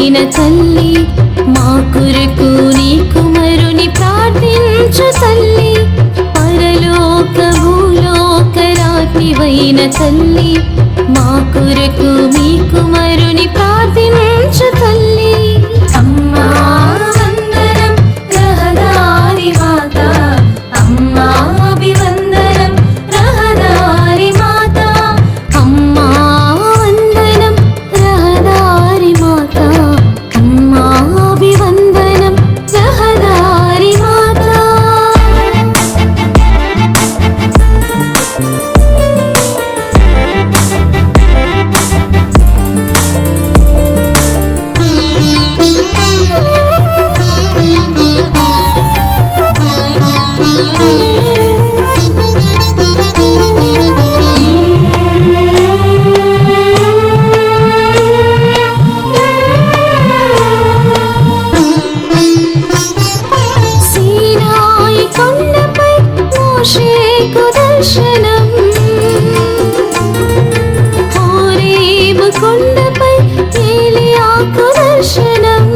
కలిగిన తల్లి మా కొరకు నీ కుమరుని ప్రార్థించు తల్లి పరలోక భూలోక రాజ్ఞివైన తల్లి தரிசனம் ஓரேவு கொண்ட பை ஏலியாக்கு தரிசனம்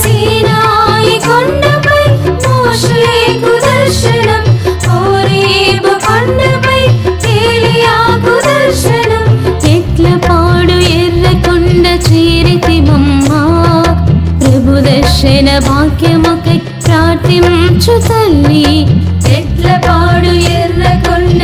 சீனாய் கொண்ட ఇట్ల పాడు ఎర్ర కొండ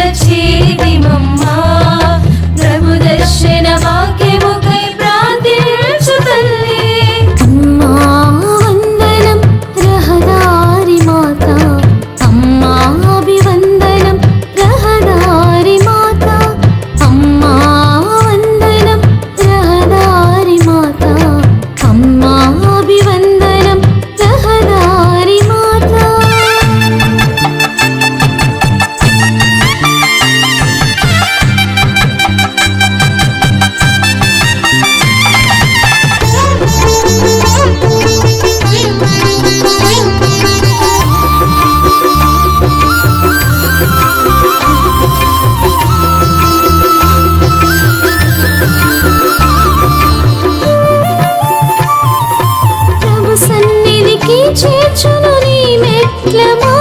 కూర్చును నీ మెట్ల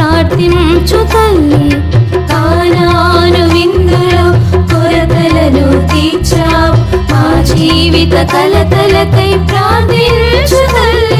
ప్రార్థించు తల్లి తానాను విందులో కొరతలను తీర్చావు మా జీవిత కలతలకై ప్రార్థించు తల్లి